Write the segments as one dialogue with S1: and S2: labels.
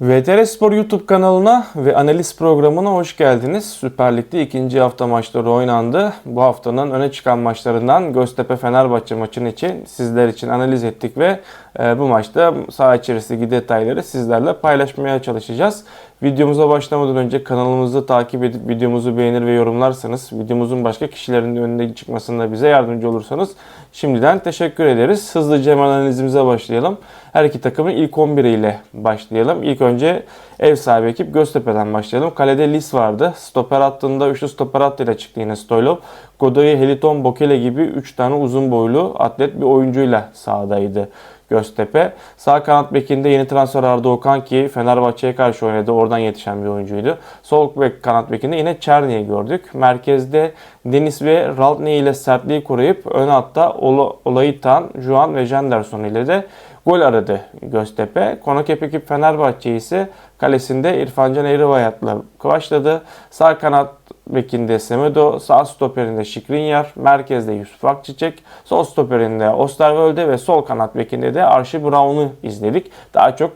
S1: VTR Spor YouTube kanalına ve analiz programına hoş geldiniz. Süper Lig'de ikinci hafta maçları oynandı. Bu haftanın öne çıkan maçlarından Göztepe Fenerbahçe maçın için sizler için analiz ettik ve e, bu maçta saha içerisindeki detayları sizlerle paylaşmaya çalışacağız. Videomuza başlamadan önce kanalımızı takip edip videomuzu beğenir ve yorumlarsanız, videomuzun başka kişilerin önüne çıkmasında bize yardımcı olursanız şimdiden teşekkür ederiz. Hızlıca hemen analizimize başlayalım. Her iki takımın ilk 11 ile başlayalım. İlk önce ev sahibi ekip Göztepe'den başlayalım. Kalede Lis vardı. Stoper hattında üçlü stoper hattıyla çıktı yine Stoylov. Godoy, Heliton, Bokele gibi 3 tane uzun boylu atlet bir oyuncuyla sahadaydı. Göztepe. Sağ kanat bekinde yeni transfer Arda Okan ki Fenerbahçe'ye karşı oynadı. Oradan yetişen bir oyuncuydu. Sol bek kanat bekinde yine Çerni'yi gördük. Merkezde Deniz ve Raltne ile sertliği koruyup ön hatta Olayitan, Juan ve Jenderson ile de gol aradı Göztepe. Konuk ekip Fenerbahçe ise kalesinde İrfancan Eğribayat'la başladı. Sağ kanat bekinde Semedo, sağ stoperinde Şikrinyar, merkezde Yusuf Akçiçek, sol stoperinde Osterwolde ve sol kanat bekinde de Archie Brown'u izledik. Daha çok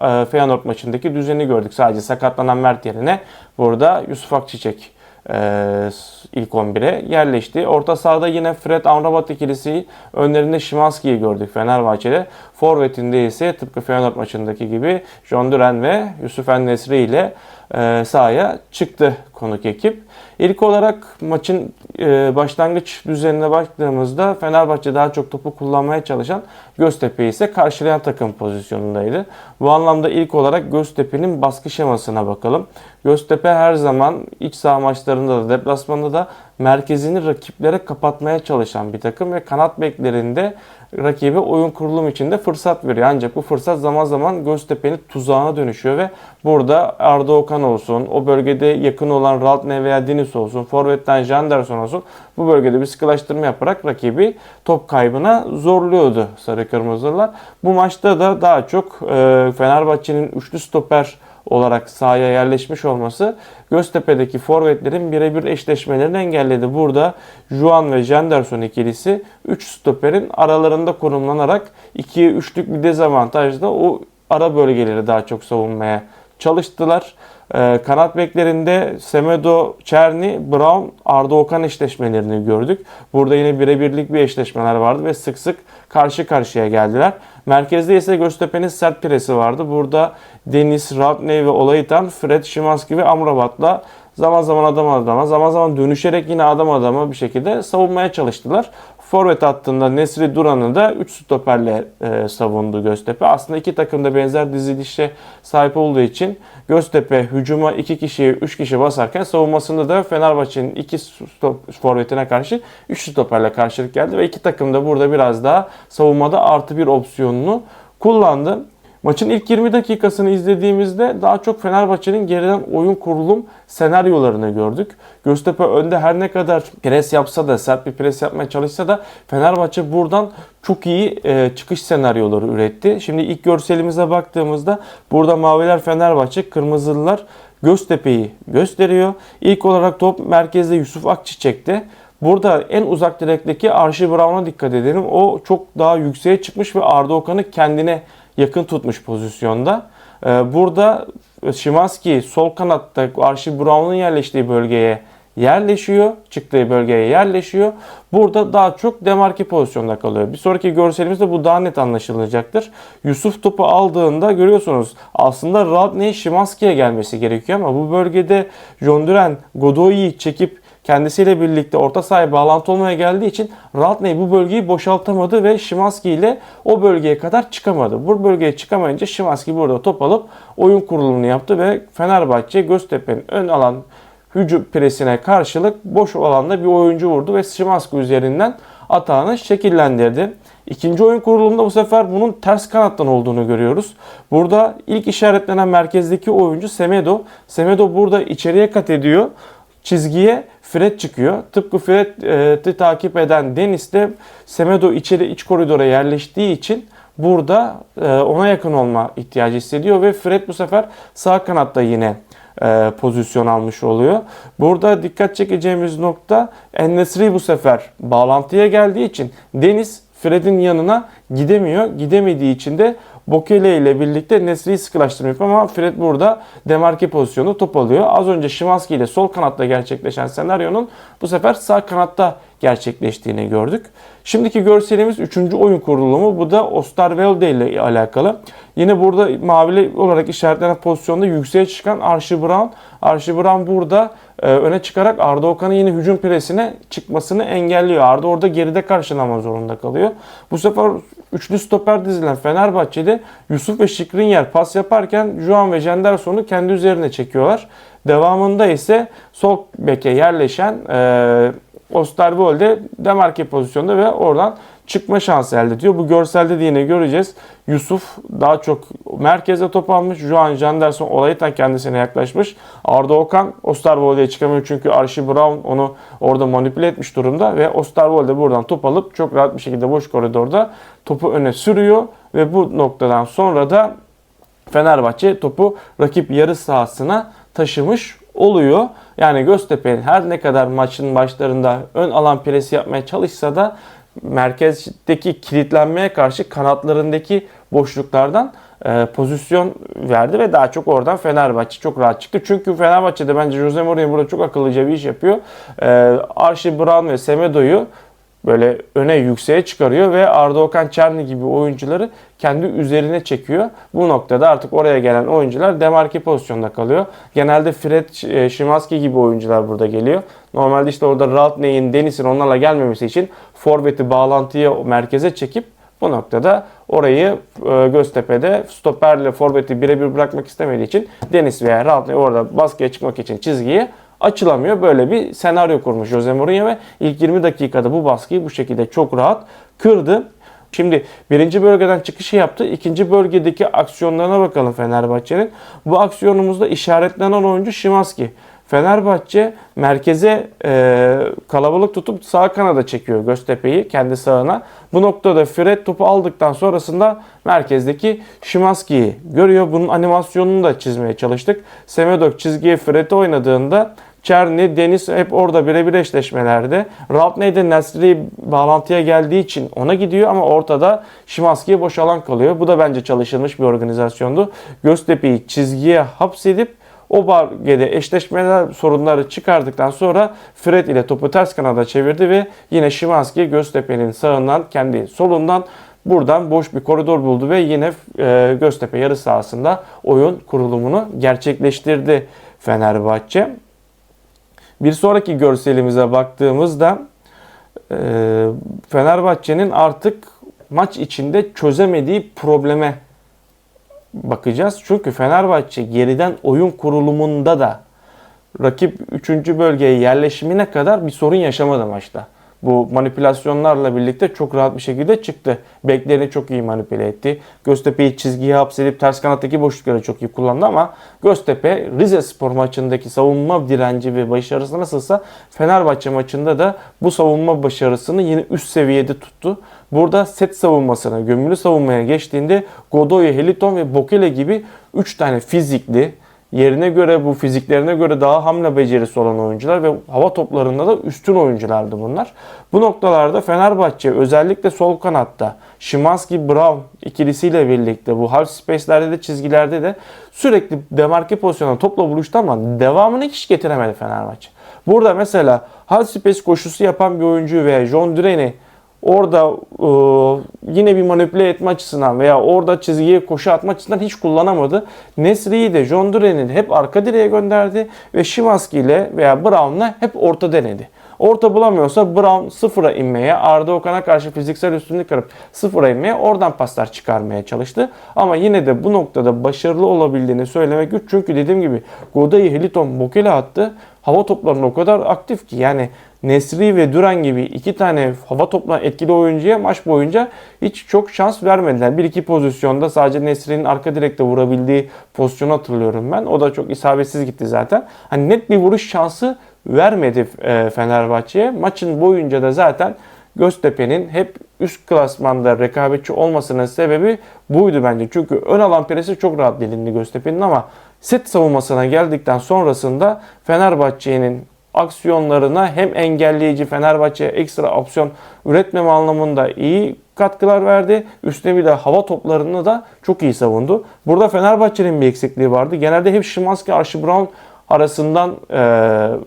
S1: e, Feyenoord maçındaki düzeni gördük. Sadece sakatlanan Mert yerine burada Yusuf Akçiçek e, ilk 11'e yerleşti. Orta sahada yine Fred Amrabat ikilisi önlerinde Şimanski'yi gördük Fenerbahçe'de. Forvet'inde ise tıpkı Feyenoord maçındaki gibi John Duran ve Yusuf Ennesri ile e, sahaya çıktı konuk ekip. İlk olarak maçın e, başlangıç düzenine baktığımızda Fenerbahçe daha çok topu kullanmaya çalışan Göztepe ise karşılayan takım pozisyonundaydı. Bu anlamda ilk olarak Göztepe'nin baskı şemasına bakalım. Göztepe her zaman iç saha maçlarında da deplasmanda da merkezini rakiplere kapatmaya çalışan bir takım ve kanat beklerinde rakibe oyun kurulum içinde fırsat veriyor. Ancak bu fırsat zaman zaman Göztepe'nin tuzağına dönüşüyor ve burada Arda Okan olsun, o bölgede yakın olan Raltne veya Deniz olsun, Forvet'ten Janderson olsun bu bölgede bir sıkılaştırma yaparak rakibi top kaybına zorluyordu Sarı Kırmızılar. Bu maçta da daha çok e, Fenerbahçe'nin üçlü stoper olarak sahaya yerleşmiş olması Göztepe'deki forvetlerin birebir eşleşmelerini engelledi. Burada Juan ve Jenderson ikilisi 3 stoperin aralarında konumlanarak 2'ye 3'lük bir dezavantajda o ara bölgeleri daha çok savunmaya çalıştılar. Ee, kanat beklerinde Semedo, Çerni, Brown, Arda Okan eşleşmelerini gördük. Burada yine birebirlik bir eşleşmeler vardı ve sık sık karşı karşıya geldiler. Merkezde ise Göztepe'nin sert presi vardı. Burada Deniz, Radney ve Olayitan, Fred, Şimanski ve Amrabat'la zaman zaman adam adama, zaman zaman dönüşerek yine adam adama bir şekilde savunmaya çalıştılar. Forvet hattında Nesri Duran'ı da 3 stoperle e, savundu Göztepe. Aslında iki takım da benzer dizilişe sahip olduğu için Göztepe hücuma 2 kişiye 3 kişi basarken savunmasında da Fenerbahçe'nin 2 forvetine karşı 3 stoperle karşılık geldi ve iki takım da burada biraz daha savunmada artı bir opsiyonunu kullandı. Maçın ilk 20 dakikasını izlediğimizde daha çok Fenerbahçe'nin geriden oyun kurulum senaryolarını gördük. Göztepe önde her ne kadar pres yapsa da, sert bir pres yapmaya çalışsa da Fenerbahçe buradan çok iyi e, çıkış senaryoları üretti. Şimdi ilk görselimize baktığımızda burada maviler Fenerbahçe, kırmızılılar Göztepe'yi gösteriyor. İlk olarak top merkezde Yusuf Akçiçek'te. Burada en uzak direkteki Arşi Brown'a dikkat edelim. O çok daha yükseğe çıkmış ve Arda Okan'ı kendine yakın tutmuş pozisyonda. Ee, burada Şimanski sol kanatta Arşi Brown'un yerleştiği bölgeye yerleşiyor. Çıktığı bölgeye yerleşiyor. Burada daha çok demarki pozisyonda kalıyor. Bir sonraki görselimizde bu daha net anlaşılacaktır. Yusuf topu aldığında görüyorsunuz aslında Radney Şimanski'ye gelmesi gerekiyor ama bu bölgede John Duran Godoy'u çekip kendisiyle birlikte orta sahaya bağlantı olmaya geldiği için Radney bu bölgeyi boşaltamadı ve Şimanski ile o bölgeye kadar çıkamadı. Bu bölgeye çıkamayınca Şimanski burada top alıp oyun kurulumunu yaptı ve Fenerbahçe Göztepe'nin ön alan hücum presine karşılık boş alanda bir oyuncu vurdu ve Şimanski üzerinden atağını şekillendirdi. İkinci oyun kurulumunda bu sefer bunun ters kanattan olduğunu görüyoruz. Burada ilk işaretlenen merkezdeki oyuncu Semedo. Semedo burada içeriye kat ediyor çizgiye Fred çıkıyor. Tıpkı Fred'i takip eden Deniz de Semedo içeri iç koridora yerleştiği için burada e, ona yakın olma ihtiyacı hissediyor ve Fred bu sefer sağ kanatta yine e, pozisyon almış oluyor. Burada dikkat çekeceğimiz nokta Ennesri bu sefer bağlantıya geldiği için Deniz Fred'in yanına gidemiyor. Gidemediği için de Bokele ile birlikte Nesri'yi sıkılaştırma yapıyor ama Fred burada demarke pozisyonu top alıyor. Az önce Şimanski ile sol kanatta gerçekleşen senaryonun bu sefer sağ kanatta gerçekleştiğini gördük. Şimdiki görselimiz 3. oyun kurulumu. Bu da Osterwelde ile alakalı. Yine burada mavili olarak işaretlenen pozisyonda yükseğe çıkan Archie Brown. Archie Brown burada e, öne çıkarak Arda Okan'ın yine hücum presine çıkmasını engelliyor. Arda orada geride karşılama zorunda kalıyor. Bu sefer üçlü stoper dizilen Fenerbahçe'de Yusuf ve Şikrinyer pas yaparken Juan ve Jenderson'u kendi üzerine çekiyorlar. Devamında ise sol beke yerleşen e, Osterwolde demarke pozisyonda ve oradan çıkma şansı elde ediyor. Bu görselde de yine göreceğiz. Yusuf daha çok merkeze top almış. Juan Janderson olaytan kendisine yaklaşmış. Arda Okan Osterwolde'ye çıkamıyor çünkü Archie Brown onu orada manipüle etmiş durumda ve Osterwolde buradan top alıp çok rahat bir şekilde boş koridorda topu öne sürüyor ve bu noktadan sonra da Fenerbahçe topu rakip yarı sahasına taşımış oluyor. Yani Göztepe'nin her ne kadar maçın başlarında ön alan presi yapmaya çalışsa da merkezdeki kilitlenmeye karşı kanatlarındaki boşluklardan e, pozisyon verdi ve daha çok oradan Fenerbahçe çok rahat çıktı. Çünkü Fenerbahçe'de bence Jose Mourinho burada çok akıllıca bir iş yapıyor. E, Archie Brown ve Semedo'yu böyle öne yükseğe çıkarıyor ve Arda Okan Çerni gibi oyuncuları kendi üzerine çekiyor. Bu noktada artık oraya gelen oyuncular demarke pozisyonda kalıyor. Genelde Fred e, Şimanski gibi oyuncular burada geliyor. Normalde işte orada Raltney'in, Deniz'in onlarla gelmemesi için forveti bağlantıya merkeze çekip bu noktada orayı e, Göztepe'de stoperle forveti birebir bırakmak istemediği için Deniz veya Raltney orada baskıya çıkmak için çizgiyi açılamıyor. Böyle bir senaryo kurmuş Jose Mourinho ve ilk 20 dakikada bu baskıyı bu şekilde çok rahat kırdı. Şimdi birinci bölgeden çıkışı yaptı. İkinci bölgedeki aksiyonlarına bakalım Fenerbahçe'nin. Bu aksiyonumuzda işaretlenen oyuncu Şimanski. Fenerbahçe merkeze e, kalabalık tutup sağ kanada çekiyor Göztepe'yi kendi sağına. Bu noktada Fred topu aldıktan sonrasında merkezdeki Şimanski'yi görüyor. Bunun animasyonunu da çizmeye çalıştık. Semedok çizgiye Fred'i oynadığında Çerni, Deniz hep orada birebir eşleşmelerde. Ralpney de Nesri bağlantıya geldiği için ona gidiyor ama ortada Şimanski'ye boş alan kalıyor. Bu da bence çalışılmış bir organizasyondu. Göztepe'yi çizgiye hapsedip o bölgede eşleşmeler sorunları çıkardıktan sonra Fred ile topu ters kanada çevirdi ve yine Şimanski Göztepe'nin sağından kendi solundan buradan boş bir koridor buldu ve yine e, Göztepe yarı sahasında oyun kurulumunu gerçekleştirdi Fenerbahçe. Bir sonraki görselimize baktığımızda e, Fenerbahçe'nin artık maç içinde çözemediği probleme bakacağız. Çünkü Fenerbahçe geriden oyun kurulumunda da rakip 3. bölgeye yerleşimine kadar bir sorun yaşamadı maçta. Bu manipülasyonlarla birlikte çok rahat bir şekilde çıktı. Beklerini çok iyi manipüle etti. Göztepe'yi çizgiye hapsedip ters kanattaki boşlukları çok iyi kullandı ama Göztepe Rize Spor maçındaki savunma direnci ve başarısı nasılsa Fenerbahçe maçında da bu savunma başarısını yine üst seviyede tuttu. Burada set savunmasına, gömülü savunmaya geçtiğinde Godoy, Heliton ve Bokele gibi 3 tane fizikli, yerine göre bu fiziklerine göre daha hamle becerisi olan oyuncular ve hava toplarında da üstün oyunculardı bunlar. Bu noktalarda Fenerbahçe özellikle sol kanatta Şimanski Brown ikilisiyle birlikte bu half space'lerde de çizgilerde de sürekli demarke pozisyonda topla buluştu ama devamını hiç getiremedi Fenerbahçe. Burada mesela half space koşusu yapan bir oyuncu veya John Duraney orada e, yine bir manipüle etme açısından veya orada çizgiye koşu atma açısından hiç kullanamadı. Nesri'yi de John Duran'ı hep arka direğe gönderdi ve Şimanski ile veya Brown'la hep orta denedi. Orta bulamıyorsa Brown sıfıra inmeye, Arda Okan'a karşı fiziksel üstünlük kırıp sıfıra inmeye, oradan paslar çıkarmaya çalıştı. Ama yine de bu noktada başarılı olabildiğini söylemek güç. Çünkü dediğim gibi Goda'yı Heliton Bokele attı. Hava toplarında o kadar aktif ki yani Nesri ve Duran gibi iki tane hava topla etkili oyuncuya maç boyunca hiç çok şans vermediler. Bir iki pozisyonda sadece Nesri'nin arka direkte vurabildiği pozisyonu hatırlıyorum ben. O da çok isabetsiz gitti zaten. Hani net bir vuruş şansı vermedi e, Fenerbahçe'ye. Maçın boyunca da zaten Göztepe'nin hep üst klasmanda rekabetçi olmasının sebebi buydu bence. Çünkü ön alan presi çok rahat delindi Göztepe'nin ama set savunmasına geldikten sonrasında Fenerbahçe'nin aksiyonlarına hem engelleyici Fenerbahçe ekstra opsiyon üretmeme anlamında iyi katkılar verdi. Üstüne bir de hava toplarını da çok iyi savundu. Burada Fenerbahçe'nin bir eksikliği vardı. Genelde hep Szymanski, Archie Brown arasından e,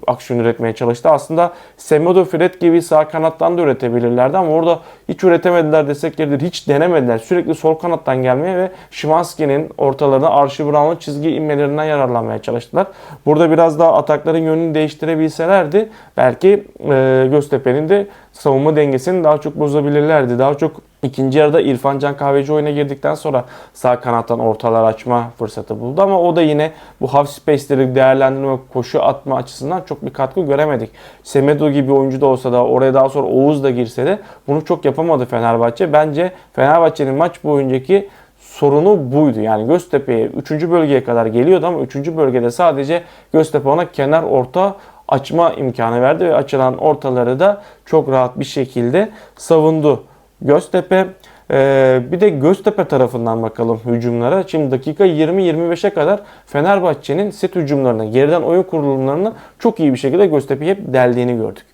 S1: aksiyon üretmeye çalıştı. Aslında Semedo, Fred gibi sağ kanattan da üretebilirlerdi ama orada hiç üretemediler desek yeridir. Hiç denemediler. Sürekli sol kanattan gelmeye ve Szymanski'nin ortalarına Archie Brown'un çizgi inmelerinden yararlanmaya çalıştılar. Burada biraz daha atakların yönünü değiştirebilselerdi belki e, Göztepe'nin de savunma dengesini daha çok bozabilirlerdi. Daha çok ikinci yarıda İrfan Can Kahveci oyuna girdikten sonra sağ kanattan ortalar açma fırsatı buldu ama o da yine bu half space'leri değerlendirme, koşu atma açısından çok bir katkı göremedik. Semedo gibi oyuncu da olsa da oraya daha sonra Oğuz da girse de bunu çok yapamadı Fenerbahçe. Bence Fenerbahçe'nin maç boyuncaki sorunu buydu. Yani Göztepe'ye 3. bölgeye kadar geliyordu ama 3. bölgede sadece Göztepe ona kenar orta açma imkanı verdi ve açılan ortaları da çok rahat bir şekilde savundu. Göztepe ee, bir de Göztepe tarafından bakalım hücumlara. Şimdi dakika 20-25'e kadar Fenerbahçe'nin set hücumlarını, geriden oyun kurulumlarını çok iyi bir şekilde Göztepe'yi hep deldiğini gördük.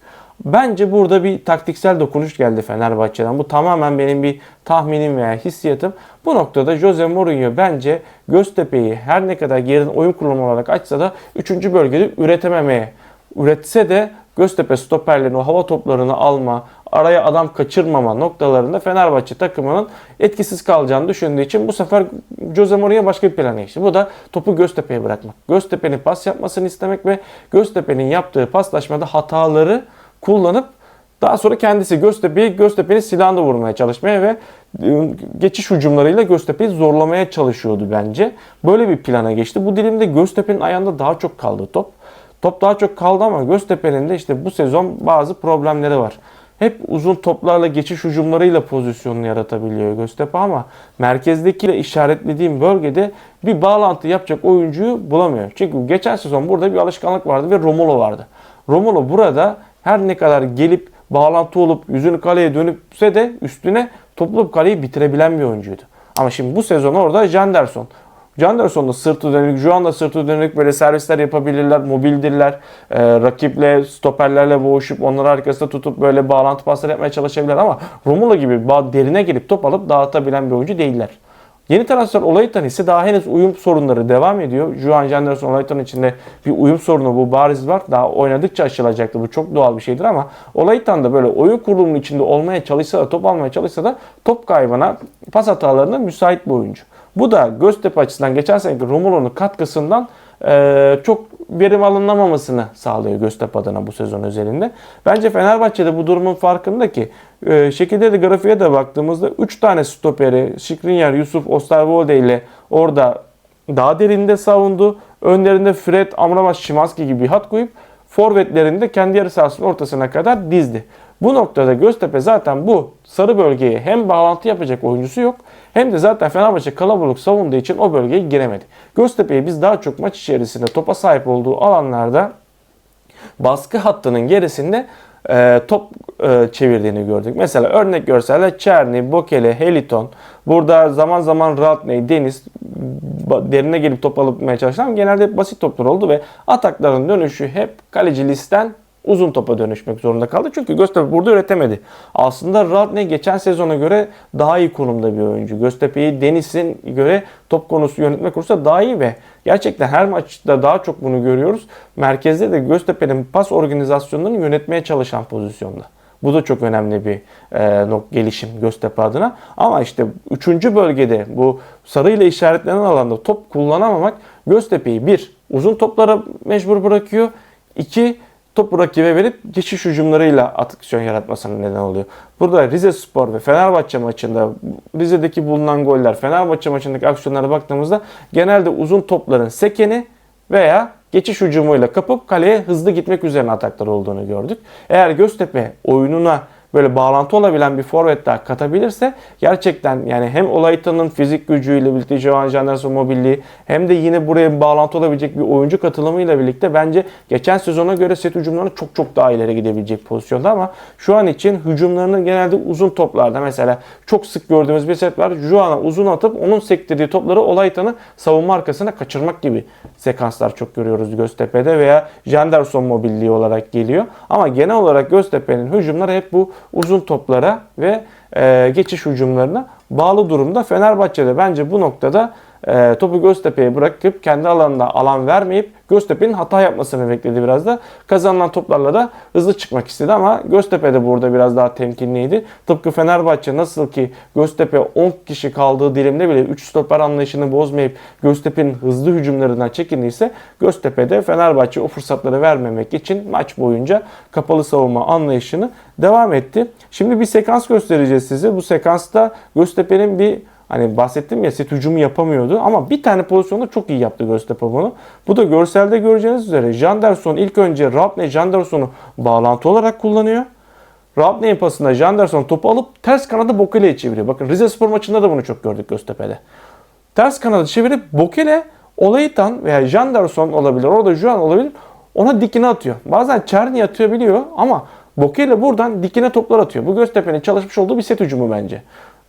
S1: Bence burada bir taktiksel dokunuş geldi Fenerbahçe'den. Bu tamamen benim bir tahminim veya hissiyatım. Bu noktada Jose Mourinho bence Göztepe'yi her ne kadar geriden oyun kurulumu olarak açsa da 3. bölgede üretememeye, üretse de Göztepe stoperlerin o hava toplarını alma, araya adam kaçırmama noktalarında Fenerbahçe takımının etkisiz kalacağını düşündüğü için bu sefer Jose Mourinho başka bir plana geçti. Bu da topu Göztepe'ye bırakmak. Göztepe'nin pas yapmasını istemek ve Göztepe'nin yaptığı paslaşmada hataları kullanıp daha sonra kendisi Göztepe'yi Göztepe'nin silahını vurmaya çalışmaya ve e, geçiş hücumlarıyla Göztepe'yi zorlamaya çalışıyordu bence. Böyle bir plana geçti. Bu dilimde Göztepe'nin ayağında daha çok kaldı top. Top daha çok kaldı ama Göztepe'nin de işte bu sezon bazı problemleri var. Hep uzun toplarla geçiş hücumlarıyla pozisyonunu yaratabiliyor Göztepe ama merkezdeki işaretlediğim bölgede bir bağlantı yapacak oyuncuyu bulamıyor. Çünkü geçen sezon burada bir alışkanlık vardı ve Romulo vardı. Romulo burada her ne kadar gelip bağlantı olup yüzünü kaleye dönüpse de üstüne toplu kaleyi bitirebilen bir oyuncuydu. Ama şimdi bu sezon orada Janderson. Janderson da sırtı dönük, Juan da sırtı dönük böyle servisler yapabilirler, mobildirler. Ee, rakiple, stoperlerle boğuşup onları arkasında tutup böyle bağlantı pasları yapmaya çalışabilirler ama Romulo gibi derine gelip top alıp dağıtabilen bir oyuncu değiller. Yeni transfer Olaytan ise daha henüz uyum sorunları devam ediyor. Juan Janderson Olaytan içinde bir uyum sorunu bu bariz var. Daha oynadıkça aşılacaktır. Bu çok doğal bir şeydir ama Olaytan da böyle oyun kurulumunun içinde olmaya çalışsa da top almaya çalışsa da top kaybına, pas hatalarına müsait bir oyuncu. Bu da Göztepe açısından geçen seneki Romulo'nun katkısından e, çok verim alınamamasını sağlıyor Göztepe adına bu sezon özelinde. Bence Fenerbahçe de bu durumun farkında ki e, şekilde de grafiğe de baktığımızda 3 tane stoperi Skriniar, Yusuf, Osterwolde ile orada daha derinde savundu. Önlerinde Fred, Amrabat, Şimanski gibi bir hat koyup forvetlerini de kendi yarı sahasının ortasına kadar dizdi. Bu noktada Göztepe zaten bu sarı bölgeye hem bağlantı yapacak oyuncusu yok hem de zaten Fenerbahçe kalabalık savunduğu için o bölgeye giremedi. Göztepe'yi biz daha çok maç içerisinde topa sahip olduğu alanlarda baskı hattının gerisinde e, top e, çevirdiğini gördük. Mesela örnek görseller Çerni, Bokele, Heliton. Burada zaman zaman Radney, Deniz derine gelip top alıp çalışan genelde basit toplar oldu ve atakların dönüşü hep kaleci listen uzun topa dönüşmek zorunda kaldı. Çünkü Göztepe burada üretemedi. Aslında Radne geçen sezona göre daha iyi konumda bir oyuncu. Göztepe'yi Deniz'in göre top konusu yönetme konusunda daha iyi ve gerçekten her maçta daha çok bunu görüyoruz. Merkezde de Göztepe'nin pas organizasyonlarını yönetmeye çalışan pozisyonda. Bu da çok önemli bir e, gelişim Göztepe adına. Ama işte 3. bölgede bu sarıyla işaretlenen alanda top kullanamamak Göztepe'yi bir uzun toplara mecbur bırakıyor. İki topu rakibe verip geçiş hücumlarıyla aksiyon yaratmasına neden oluyor. Burada Rize Spor ve Fenerbahçe maçında Rize'deki bulunan goller, Fenerbahçe maçındaki aksiyonlara baktığımızda genelde uzun topların sekeni veya geçiş hücumuyla kapıp kaleye hızlı gitmek üzerine ataklar olduğunu gördük. Eğer Göztepe oyununa böyle bağlantı olabilen bir forvet daha katabilirse gerçekten yani hem Olayta'nın fizik gücüyle birlikte Jovan Janderson mobilliği hem de yine buraya bağlantı olabilecek bir oyuncu katılımıyla birlikte bence geçen sezona göre set hücumlarını çok çok daha ileri gidebilecek pozisyonda ama şu an için hücumlarının genelde uzun toplarda mesela çok sık gördüğümüz bir set var. Juan'a uzun atıp onun sektirdiği topları Olayta'nın savunma arkasına kaçırmak gibi sekanslar çok görüyoruz Göztepe'de veya Janderson mobilliği olarak geliyor. Ama genel olarak Göztepe'nin hücumları hep bu uzun toplara ve e, geçiş hücumlarına bağlı durumda. Fenerbahçe'de bence bu noktada e, topu Göztepe'ye bırakıp kendi alanında alan vermeyip Göztepe'nin hata yapmasını bekledi biraz da. Kazanılan toplarla da hızlı çıkmak istedi ama Göztepe de burada biraz daha temkinliydi. Tıpkı Fenerbahçe nasıl ki Göztepe 10 kişi kaldığı dilimde bile 3 stoper anlayışını bozmayıp Göztepe'nin hızlı hücumlarından çekindiyse Göztepe'de Fenerbahçe o fırsatları vermemek için maç boyunca kapalı savunma anlayışını devam etti. Şimdi bir sekans göstereceğiz size. Bu sekansta Göztepe'nin bir Hani bahsettim ya set hücumu yapamıyordu ama bir tane pozisyonda çok iyi yaptı Göztepe bunu. Bu da görselde göreceğiniz üzere Janderson ilk önce Rapne Janderson'u bağlantı olarak kullanıyor. Rapne'nin pasında Janderson topu alıp ters kanada Bokele'ye çeviriyor. Bakın Rize Spor maçında da bunu çok gördük Göztepe'de. Ters kanada çevirip Bokele Olaytan veya Janderson olabilir. Orada Juan olabilir. Ona dikine atıyor. Bazen Çerni atabiliyor ama Bokele buradan dikine toplar atıyor. Bu Göztepe'nin çalışmış olduğu bir set hücumu bence.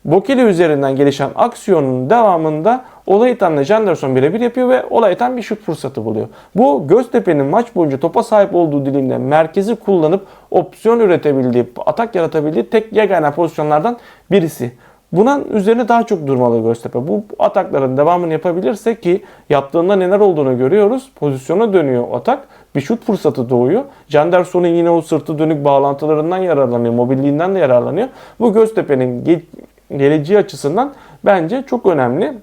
S1: Bokele üzerinden gelişen aksiyonun devamında Olaytan'la Janderson birebir yapıyor ve Olaytan bir şut fırsatı buluyor. Bu Göztepe'nin maç boyunca topa sahip olduğu dilimde merkezi kullanıp opsiyon üretebildiği, atak yaratabildiği tek yegane pozisyonlardan birisi. Bunun üzerine daha çok durmalı Göztepe. Bu atakların devamını yapabilirse ki yaptığında neler olduğunu görüyoruz. Pozisyona dönüyor atak. Bir şut fırsatı doğuyor. Janderson'un yine o sırtı dönük bağlantılarından yararlanıyor. Mobilliğinden de yararlanıyor. Bu Göztepe'nin geleceği açısından bence çok önemli.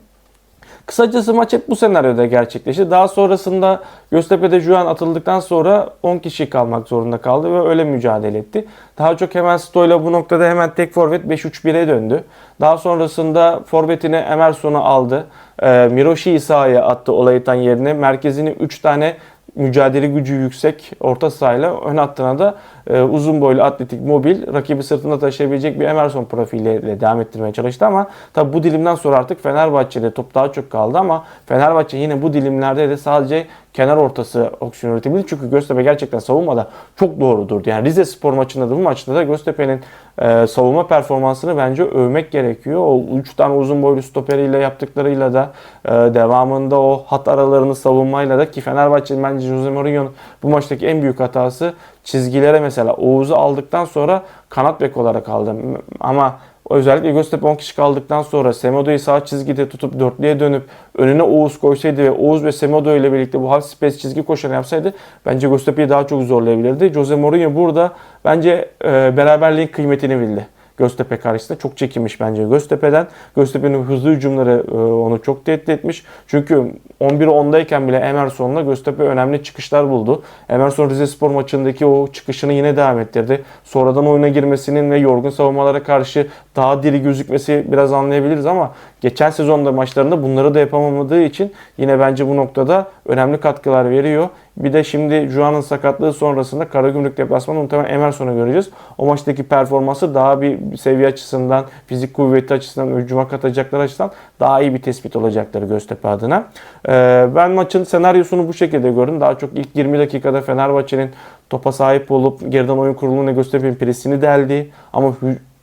S1: Kısacası maç hep bu senaryoda gerçekleşti. Daha sonrasında Göztepe'de Juan atıldıktan sonra 10 kişi kalmak zorunda kaldı ve öyle mücadele etti. Daha çok hemen Stoyla bu noktada hemen tek forvet 5-3-1'e döndü. Daha sonrasında forvetini Emerson'u aldı. E, Miroşi'yi sahaya attı Olaytan yerine. Merkezini 3 tane mücadele gücü yüksek orta sahayla ön hattına da e, uzun boylu atletik mobil rakibi sırtında taşıyabilecek bir Emerson profiliyle devam ettirmeye çalıştı ama tabi bu dilimden sonra artık Fenerbahçe'de top daha çok kaldı ama Fenerbahçe yine bu dilimlerde de sadece kenar ortası opsiyon üretebildi. Çünkü Göztepe gerçekten savunmada çok doğru durdu. Yani Rize Spor maçında da bu maçta da Göztepe'nin e, savunma performansını bence övmek gerekiyor. O 3 tane uzun boylu stoperiyle yaptıklarıyla da e, devamında o hat aralarını savunmayla da ki Fenerbahçe bence Jose Mourinho'nun bu maçtaki en büyük hatası çizgilere mesela Oğuz'u aldıktan sonra kanat bek olarak aldı. Ama özellikle Göztepe 10 kişi kaldıktan sonra Semedo'yu sağ çizgide tutup dörtlüye dönüp önüne Oğuz koysaydı ve Oğuz ve Semedo ile birlikte bu half space çizgi koşanı yapsaydı bence Göztepe'yi daha çok zorlayabilirdi. Jose Mourinho burada bence e, beraberliğin kıymetini bildi. Göztepe karşısında çok çekinmiş bence Göztepe'den. Göztepe'nin hızlı hücumları e, onu çok tehdit etmiş. Çünkü 11'e 10'dayken bile Emerson'la Göztepe önemli çıkışlar buldu. Emerson Rize Spor maçındaki o çıkışını yine devam ettirdi. Sonradan oyuna girmesinin ve yorgun savunmalara karşı daha diri gözükmesi biraz anlayabiliriz ama geçen sezonda maçlarında bunları da yapamadığı için yine bence bu noktada önemli katkılar veriyor. Bir de şimdi Juan'ın sakatlığı sonrasında Karagümrük deplasmanı muhtemelen Emerson'u göreceğiz. O maçtaki performansı daha bir seviye açısından, fizik kuvveti açısından, hücuma katacaklar açısından daha iyi bir tespit olacakları Göztepe adına. Ee, ben maçın senaryosunu bu şekilde gördüm. Daha çok ilk 20 dakikada Fenerbahçe'nin topa sahip olup geriden oyun kurulumuna Göztepe'nin presini deldi. Ama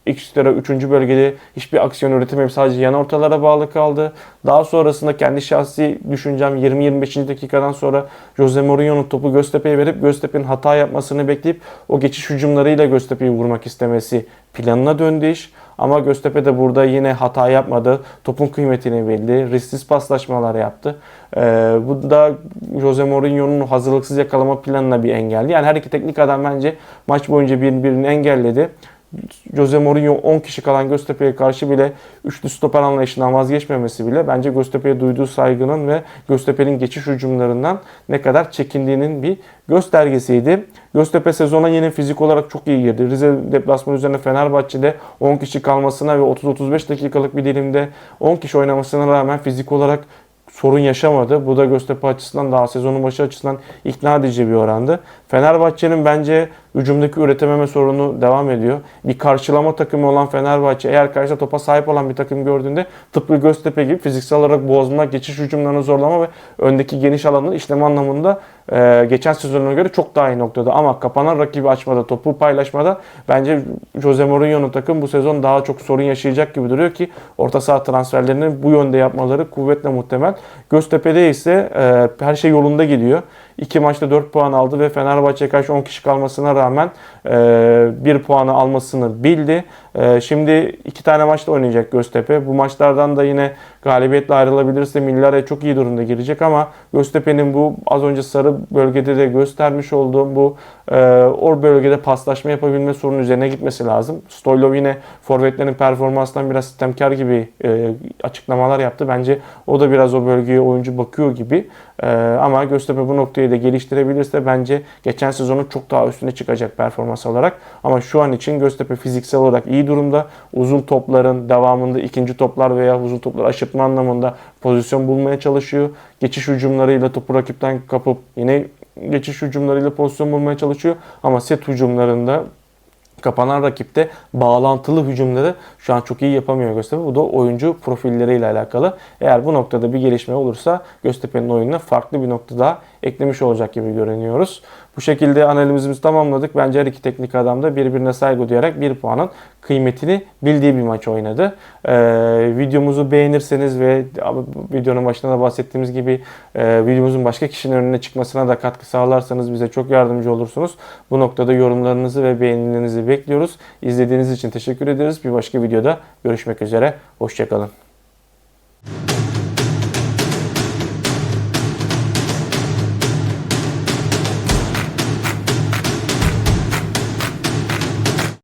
S1: X'lere 3. bölgede hiçbir aksiyon üretemeyip sadece yan ortalara bağlı kaldı. Daha sonrasında kendi şahsi düşüncem 20-25. dakikadan sonra Jose Mourinho'nun topu Göztepe'ye verip Göztepe'nin hata yapmasını bekleyip o geçiş hücumlarıyla Göztepe'yi vurmak istemesi planına döndü iş. Ama Göztepe de burada yine hata yapmadı. Topun kıymetini bildi. Risksiz paslaşmalar yaptı. Ee, bu da Jose Mourinho'nun hazırlıksız yakalama planına bir engeldi. Yani her iki teknik adam bence maç boyunca birbirini engelledi. Jose Mourinho 10 kişi kalan Göztepe'ye karşı bile üçlü stoper anlayışından vazgeçmemesi bile bence Göztepe'ye duyduğu saygının ve Göztepe'nin geçiş hücumlarından ne kadar çekindiğinin bir göstergesiydi. Göztepe sezona yine fizik olarak çok iyi girdi. Rize deplasmanı üzerine Fenerbahçe'de 10 kişi kalmasına ve 30-35 dakikalık bir dilimde 10 kişi oynamasına rağmen fizik olarak sorun yaşamadı. Bu da Göztepe açısından daha sezonun başı açısından ikna edici bir orandı. Fenerbahçe'nin bence hücumdaki üretememe sorunu devam ediyor. Bir karşılama takımı olan Fenerbahçe eğer karşıda topa sahip olan bir takım gördüğünde tıpkı Göztepe gibi fiziksel olarak bozma, geçiş hücumlarını zorlama ve öndeki geniş alanı işleme anlamında e, geçen sezonuna göre çok daha iyi noktada. Ama kapanan rakibi açmada, topu paylaşmada bence Jose Mourinho'nun takım bu sezon daha çok sorun yaşayacak gibi duruyor ki orta saha transferlerini bu yönde yapmaları kuvvetle muhtemel. Göztepe'de ise e, her şey yolunda gidiyor. İki maçta 4 puan aldı ve Fenerbahçe'ye karşı 10 kişi kalmasına rağmen e, 1 puanı almasını bildi. E, şimdi iki tane maçta oynayacak Göztepe. Bu maçlardan da yine galibiyetle ayrılabilirse milli araya çok iyi durumda girecek ama Göztepe'nin bu az önce sarı bölgede de göstermiş olduğum bu e, o bölgede paslaşma yapabilme sorunu üzerine gitmesi lazım. Stoylov yine forvetlerin performansından biraz sistemkar gibi e, açıklamalar yaptı. Bence o da biraz o bölgeye oyuncu bakıyor gibi. E, ama Göztepe bu noktayı da geliştirebilirse bence geçen sezonun çok daha üstüne çıkacak performans olarak. Ama şu an için Göztepe fiziksel olarak iyi durumda. Uzun topların devamında ikinci toplar veya uzun toplar aşırtma anlamında pozisyon bulmaya çalışıyor. Geçiş hücumlarıyla topu rakipten kapıp yine geçiş hücumlarıyla pozisyon bulmaya çalışıyor. Ama set hücumlarında kapanan rakipte bağlantılı hücumları şu an çok iyi yapamıyor Göztepe. Bu da oyuncu profilleriyle alakalı. Eğer bu noktada bir gelişme olursa Göztepe'nin oyununa farklı bir nokta daha eklemiş olacak gibi görünüyoruz. Bu şekilde analizimizi tamamladık. Bence her iki teknik adam da birbirine saygı duyarak bir puanın kıymetini bildiği bir maç oynadı. Ee, videomuzu beğenirseniz ve videonun başında da bahsettiğimiz gibi e, videomuzun başka kişinin önüne çıkmasına da katkı sağlarsanız bize çok yardımcı olursunuz. Bu noktada yorumlarınızı ve beğenilerinizi bekliyoruz. İzlediğiniz için teşekkür ederiz. Bir başka videoda görüşmek üzere. Hoşçakalın.